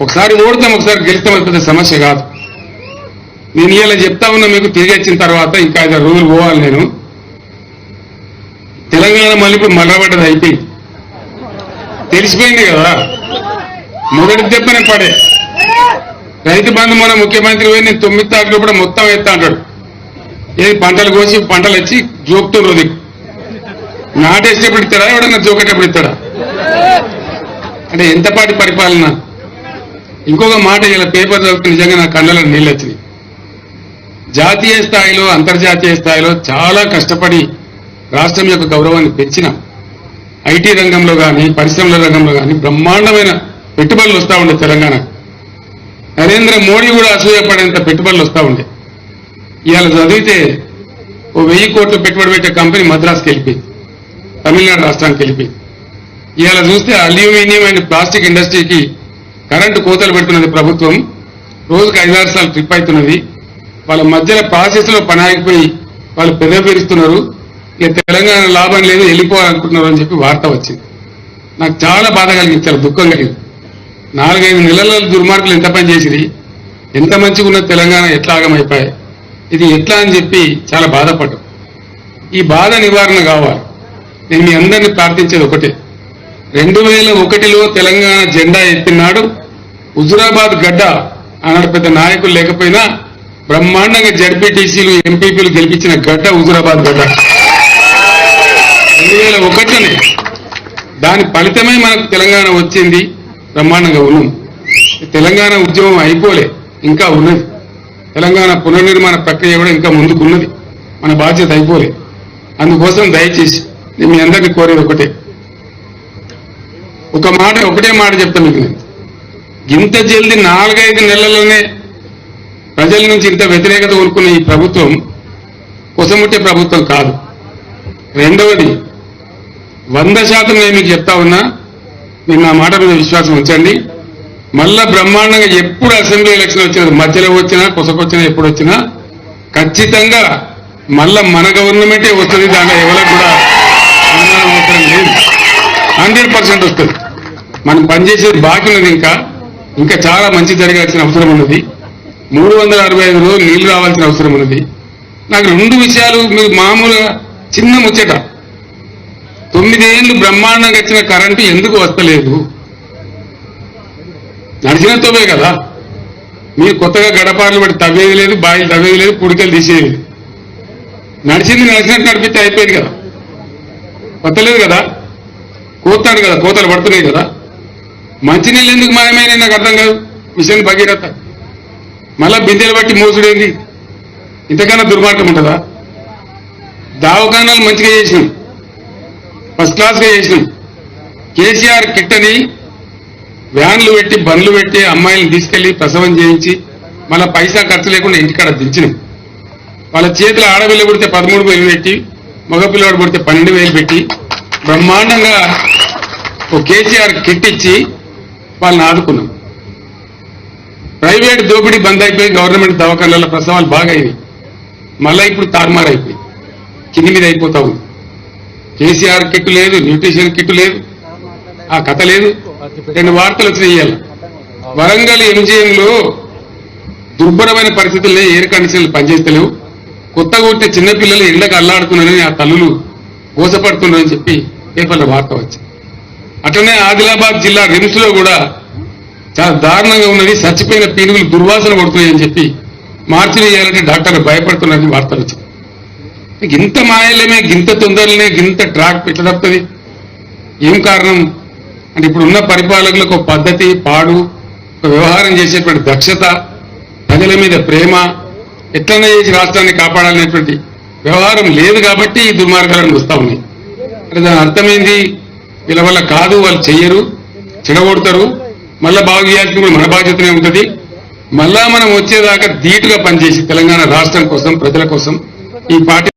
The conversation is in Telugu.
ఒకసారి ఓడతాం ఒకసారి గెలుస్తాం అది పెద్ద సమస్య కాదు. నేను ఇలా చెప్తా ఉన్నా మీకు తిరిగి వచ్చిన తర్వాత ఇంకా ఐదారు రోజులు పోవాలి నేను. తెలంగాణ మళ్ళీ ఇప్పుడు మల్లబడ్డది అయిపోయింది తెలిసిపోయింది కదా. మొదటి దెబ్బనే పడే. రైతు బంధు మన ముఖ్యమంత్రి పోయి నేను తొమ్మిది తారీఖు కూడా మొత్తం ఎత్తా అంటాడు. ఏది పంటలు కోసి పంటలు వచ్చి జోపుతుండ్రు దిక్కు నాటేసేటప్పుడు ఇస్తాడా ఎవడన్నా జోకేటప్పుడు ఇస్తాడా? అంటే ఎంతపాటి పరిపాలన? ఇంకొక మాట ఇలా పేపర్ చదివితే నిజంగా నా కళ్ళలో నీళ్ళు వచ్చినాయి. జాతీయ స్థాయిలో అంతర్జాతీయ స్థాయిలో చాలా కష్టపడి రాష్ట్రం యొక్క గౌరవాన్ని పెంచిన ఐటీ రంగంలో కానీ పరిశ్రమల రంగంలో కానీ బ్రహ్మాండమైన పెట్టుబడులు వస్తూ ఉండే తెలంగాణ. నరేంద్ర మోడీ కూడా అసూయపడేంత పెట్టుబడులు వస్తూ ఉండే. ఇవాళ చదివితే ఓ వెయ్యి కోట్లు పెట్టుబడి పెట్టే కంపెనీ మద్రాసుకి వెళ్ళిపోయింది. తమిళనాడు రాష్ట్రానికి వెళ్ళిపోయింది. ఇవాళ చూస్తే అల్యూమినియం అండ్ ప్లాస్టిక్ ఇండస్ట్రీకి కరెంటు కోతలు పెడుతున్నది ప్రభుత్వం. రోజుకు ఐదారు సార్లు ట్రిప్ అవుతున్నది వాళ్ళ మధ్యలో ప్రాసెస్లో పని ఆగిపోయి వాళ్ళు పెదవిరుస్తున్నారు ఇక తెలంగాణ లాభం లేదు వెళ్ళిపోవాలనుకుంటున్నారు అని చెప్పి వార్త వచ్చింది. నాకు చాలా బాధ కలిగింది చాలా దుఃఖం కలిగింది. నాలుగైదు నెలల దుర్మార్గులు ఎంత పని చేసిరి? ఎంత మంచిగా ఉన్న తెలంగాణ ఎట్లా ఆగమైపోయాయి? ఇది ఎట్లా అని చెప్పి చాలా బాధపడ్డాం. ఈ బాధ నివారణ కావాలి. నేను మీ అందరినీ ప్రార్థించేది ఒకటే. రెండు వేల ఒకటిలో తెలంగాణ జెండా ఎత్తినాడు హుజురాబాద్ గడ్డ అన్నాడు పెద్ద నాయకులు లేకపోయినా బ్రహ్మాండంగా జడ్పీటీసీలు ఎంపీపీలు గెలిపించిన గడ్డ హుజురాబాద్ గడ్డ. రెండు వేల ఒకటిలోనే దాని ఫలితమే మనకు తెలంగాణ వచ్చింది. బ్రహ్మాండంగా ఉన్నాం తెలంగాణ ఉద్యమం అయిపోలే ఇంకా ఉన్నది. తెలంగాణ పునర్నిర్మాణ ప్రక్రియ కూడా ఇంకా ముందుకున్నది. మన బాధ్యత అయిపోలే. అందుకోసం దయచేసి నేను మీ అందరికీ కోరేది ఒకటే. ఒక మాట ఒకటే మాట చెప్తా మీకు. నేను ఇంత జల్ది నాలుగైదు నెలల్లోనే ప్రజల నుంచి ఇంత వ్యతిరేకత కోరుకున్న ఈ ప్రభుత్వం కొసముట్టే ప్రభుత్వం కాదు. రెండవది వంద శాతం నేను మీకు చెప్తా ఉన్నా మీరు నా మాట మీద విశ్వాసం ఉంచండి. మళ్ళా బ్రహ్మాండంగా ఎప్పుడు అసెంబ్లీ ఎలక్షన్ వచ్చినది మధ్యలో వచ్చినా కొసకొచ్చినా ఎప్పుడు వచ్చినా ఖచ్చితంగా మళ్ళా మన గవర్నమెంటే వస్తుంది దాంట్లో ఎవరికి కూడా అవసరం లేదు. హండ్రెడ్ పర్సెంట్ వస్తుంది. మనం పనిచేసేది బాకీ ఉన్నది ఇంకా. ఇంకా చాలా మంచి జరగాల్సిన అవసరం ఉన్నది. మూడు వందల అరవై ఐదు రోజులు నీళ్ళు రావాల్సిన అవసరం ఉన్నది. నాకు రెండు విషయాలు మీరు మామూలుగా చిన్న ముచ్చట. తొమ్మిదేళ్ళు బ్రహ్మాండంగా వచ్చిన కరెంటు ఎందుకు వస్తలేదు? నడిచిన తొవే కదా. మీరు కొత్తగా గడపార్లు పెట్టి తవ్వేది లేదు బాయిలు తవ్వేది లేదు పుడికలు తీసేది నడిచింది నడిచినట్టు నడిపితే అయిపోయింది కదా. కొత్తలేదు కదా? కోతాడు కదా కోతలు పడుతున్నాయి కదా. మంచినీళ్ళు ఎందుకు మాయమైన నాకు అర్థం కాదు. మిషన్ భగీరథ. మళ్ళా బిందెలు బట్టి మోసుడేంది? ఇంతకన్నా దుర్మార్గం ఉంటుందా? దావకానాలు మంచిగా చేసినాం. ఫస్ట్ క్లాస్గా చేసినాం. కేసీఆర్ కిట్ అని వ్యాన్లు పెట్టి బండ్లు పెట్టి అమ్మాయిలను తీసుకెళ్ళి ప్రసవం చేయించి మళ్ళా పైసా ఖర్చు లేకుండా ఇంటికాడ దించినాం. వాళ్ళ చేతిలో ఆడపిల్ల పుడితే పదమూడు వేలు పెట్టి మగపిల్లవాడు పుడితే పన్నెండు వేలు పెట్టి బ్రహ్మాండంగా ఓ కేసీఆర్ కిట్ ఇచ్చి వాళ్ళని ఆదుకున్నాం. ప్రైవేట్ దోపిడీ బంద్ అయిపోయి గవర్నమెంట్ దవాఖానాల ప్రసవాలు బాగా అయినాయి. మళ్ళా ఇప్పుడు తారుమారు అయిపోయి. కింది మీద అయిపోతా ఉంది కేసీఆర్ కిట్ లేదు న్యూట్రిషన్ కిట్ లేదు. ఆ కథ లేదు. రెండు వార్తలు వచ్చినాయి వరంగల్ ఎంజిఎం లో దుర్భరమైన పరిస్థితుల్లో ఎయిర్ కండిషన్లు పనిచేస్తలేవు. కొత్తగా కొట్టే చిన్నపిల్లలు ఎండకు అల్లాడుతున్నారని ఆ తల్లులు గోసపడుతున్నారని చెప్పి పేపర్లో వార్త వచ్చింది. అట్లనే ఆదిలాబాద్ జిల్లా రిమ్స్లో కూడా చాలా దారుణంగా ఉన్నది. చచ్చిపోయిన పీనుగులు దుర్వాసన పడుతున్నాయని చెప్పి మార్చిలు చేయాలంటే డాక్టర్లు భయపడుతున్నారని వార్తలు వచ్చింది. గింత మాయలేమే గింత తొందరలనే గింత ట్రాక్ ఎట్లా తప్పుతుంది? ఏం కారణం? అంటే ఇప్పుడు ఉన్న పరిపాలకులకు ఒక పద్ధతి పాడు ఒక వ్యవహారం చేసేటువంటి దక్షత ప్రజల మీద ప్రేమ ఎట్లనే చేసి రాష్ట్రాన్ని కాపాడాలనేటువంటి వ్యవహారం లేదు కాబట్టి ఈ దుర్మార్గాలను వస్తా ఉన్నాయి. అంటే దాని అర్థమైంది? వీళ్ళ వల్ల కాదు వాళ్ళు చెయ్యరు చెడగొడతారు మళ్ళా బాగు చేయాల్సింది కూడా మన బాధ్యతనే ఉంటుంది. మళ్ళా మనం వచ్చేదాకా ధీటుగా పనిచేసి తెలంగాణ రాష్ట్రం కోసం ప్రజల కోసం ఈ పార్టీ